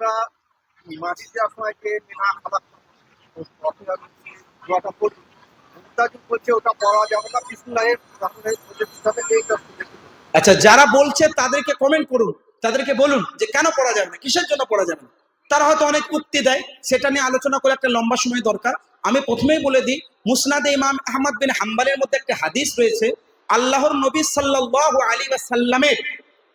আমরা মাটি দেওয়ার সময় যে মেনা খাবার দোয়াটা পড়ি মুক্তাজুল বলছে, ওটা পড়া যাবে না। বিসমুল্লাহের আচ্ছা যারা বলছে তাদেরকে কমেন্ট করুন। তাদেরকে বলুন যে কেন পড়া যাবে না, কিসের জন্য পড়া যাবে না? তারা হয়তো অনেক উক্তি দেয়, সেটা নিয়ে আলোচনা করে একটা লম্বা সময় দরকার। আমি প্রথমেই বলে দিই, মুসনাদে ইমাম আহমদ বিন হাম্বালের মধ্যে একটা হাদিস রয়েছে, আল্লাহর নবী সাল্লাল্লাহু আলী সাল্লামের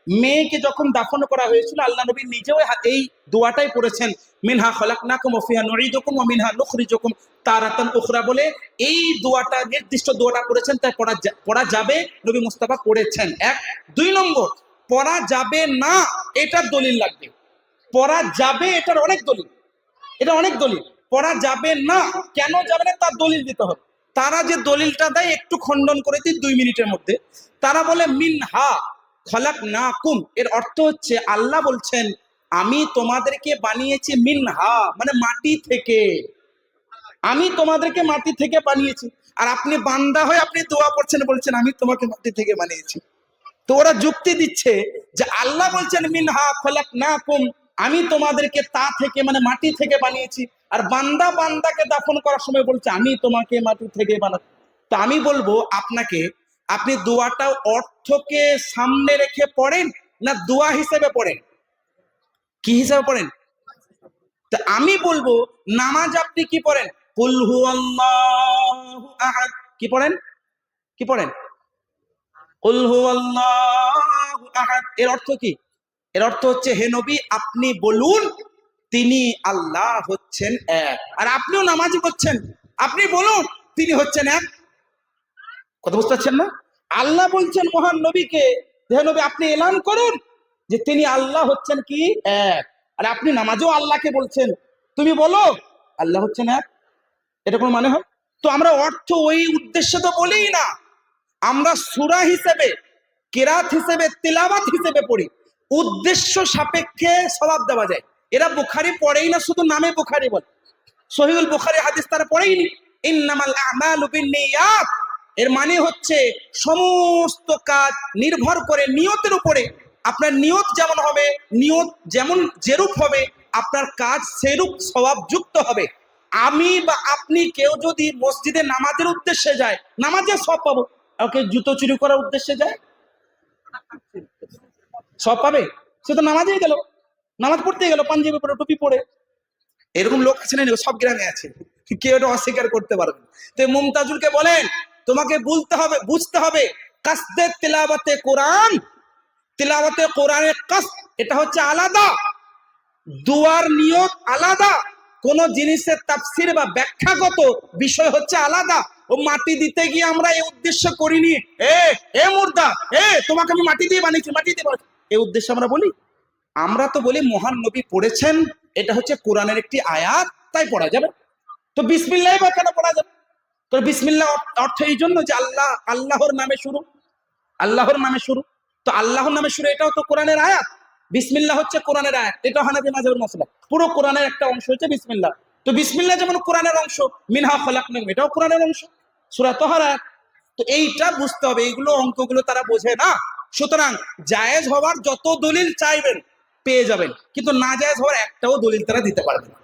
মেয়েকে যখন দাফন করা হয়েছিল, আল্লাহ নবী নিজেও এই দোয়াটাই পড়েছেন, মিনহা খলাকনাকুম ওয়া ফিহা নুঈদুকুম ওয়া মিনহা নুখরিজুকুম তারাতান উখরা বলে এই দোয়াটা, নির্দিষ্ট দোয়াটা পড়েছেন, তাই পড়া পড়া যাবে, নবী মুস্তাফা পড়েছেন। এক। দুই নম্বর, পড়া যাবে না এটার দলিল লাগবে। পড়া যাবে, এটার অনেক দলিল। এটা অনেক দলিল। পড়া যাবে না, কেন যাবে না, তার দলিল দিতে হবে। তারা যে দলিলটা দেয়, একটু খণ্ডন করে দিই, দুই মিনিটের মধ্যে। তারা বলে, মিনহা খলাক না কুম এর অর্থ হচ্ছে আল্লাহ বলছেন, আমি তোমাদেরকে বানিয়েছি মিনহা মানে মাটি থেকে। আমি তোমাদেরকে মাটি থেকে বানিয়েছি। আর আপনি বান্দা হয়ে আপনি দোয়া করছেন, বলছেন, আমি তোমাকে মাটি থেকে বানিয়েছি। তো ওরা যুক্তি দিচ্ছে যে আল্লাহ বলছেন, মিনহা খলাক না কুম আমি তোমাদেরকে তা থেকে মানে মাটি থেকে বানিয়েছি। আর বান্দা বান্দাকে দাফন করার সময় বলছে, আমি তোমাকে মাটি থেকে বানাবো তো আমি বলব, আপনাকে আপনি দোয়াটা অর্থকে সামনে রেখে পড়েন না দোয়া হিসেবে পড়েন? কি হিসেবে পড়েন? তা আমি বলব, নামাজ আপনি কি পড়েন? কুল হুয়াল্লাহু আহাদ। কি পড়েন? কি পড়েন? কুল হুয়াল্লাহু আহাদ। এর অর্থ কি? এর অর্থ হচ্ছে, হে নবী, আপনি বলুন, তিনি আল্লাহ হচ্ছেন এক। আর আপনিও নামাজি করছেন। আপনি বলুন, তিনি হচ্ছেন এক। কথা বুঝতে পারছেন না? আল্লাহ বলছেন, মহান নবীকে নবী, আপনি এলান করুন যে তিনি আল্লাহ হচ্ছেন কি? এক। আর আপনি নামাজেও আল্লাহকে বলছেন। তুমি বলো, আল্লাহ হচ্ছেন এক? এটা কোনো মানে হয়? তো আমরা অর্থ ওই উদ্দেশ্যে তো বলিই না। আমরা সুরা হিসেবে, কেরাত হিসেবে তেলাবাত হিসেবে পড়ি। উদ্দেশ্য সাপেক্ষে স্বভাব দেওয়া যায়। এরা বুখারি পড়েই না, শুধু নামে বুখারি বলে। সহিউল বুখারি হাদিস তারা পড়েইনি। ইন্নামাল আমালু বিন্নিয়াত এর মানে হচ্ছে সমস্ত কাজ নির্ভর করে নিয়তের উপরে। আপনার নিয়ত যেমন হবে, নিয়ত যেমন যেরূপ হবে, আপনার কাজ সেরূপ স্বভাব যুক্ত হবে। আমি বা আপনি কেউ যদি মসজিদে নামাজের উদ্দেশ্যে যায়, নামাজের সব পাবো। ওকে জুতো চুরি করার উদ্দেশ্যে যায়? সব পাবে? সে তো নামাজেই গেল। নামাজ পড়তে গেল পাঞ্জাবি পরে টুপি পরে। এরকম লোক আছে না, সব গ্রামে আছে। কেউ এটা অস্বীকার করতে পারবে তো মুমতাজুলকে বলেন তোমাকে বলতে হবে, বুঝতে হবে কাসদে তেলাওয়াতে কোরআন, তেলাওয়াতে কোরআনের কাস, এটা হচ্ছে আলাদা। দুয়ার নিয়ত আলাদা, কোন জিনিসের তাফসির বা ব্যাখ্যাগত বিষয় হচ্ছে আলাদা। ও মাটি দিতে গিয়ে আমরা এই উদ্দেশ্য করিনি। এ এ মুর্দা, এ, তোমাকে আমি মাটি দিয়ে বানিয়েছি, মাটি দিয়ে। এই উদ্দেশ্যে আমরা বলি? আমরা তো বলি মহান নবী পড়েছেন, এটা হচ্ছে কোরআনের একটি আয়াত, তাই পড়া যাবে। তো বিসমিল্লাহ বা কেন পড়া যাবে? তো বিসমিল্লাহ অর্থ- এই জন্য যে আল্লাহ, আল্লাহর নামে শুরু। আল্লাহর নামে শুরু। তো আল্লাহর নামে শুরু, এটাও তো কোরআনের আয়াত। বিসমিল্লাহ হচ্ছে কোরআনের আয়াত। এটা হানাফি মাঝের মশলা। পুরো কোরআনের একটা অংশ হচ্ছে বিসমিল্লাহ। তো বিসমিল্লাহ যেমন কোরআনের অংশ, মিনহা খলাক এটাও কোরআনের অংশ। সুরা তোহার আয়াত। তো এইটা বুঝতে হবে, এইগুলো অঙ্কগুলো তারা বোঝে না। সুতরাং জায়েজ হওয়ার যত দলিল চাইবেন, পেয়ে যাবেন। কিন্তু না জায়েজ হওয়ার একটাও দলিল তারা দিতে পারবে না।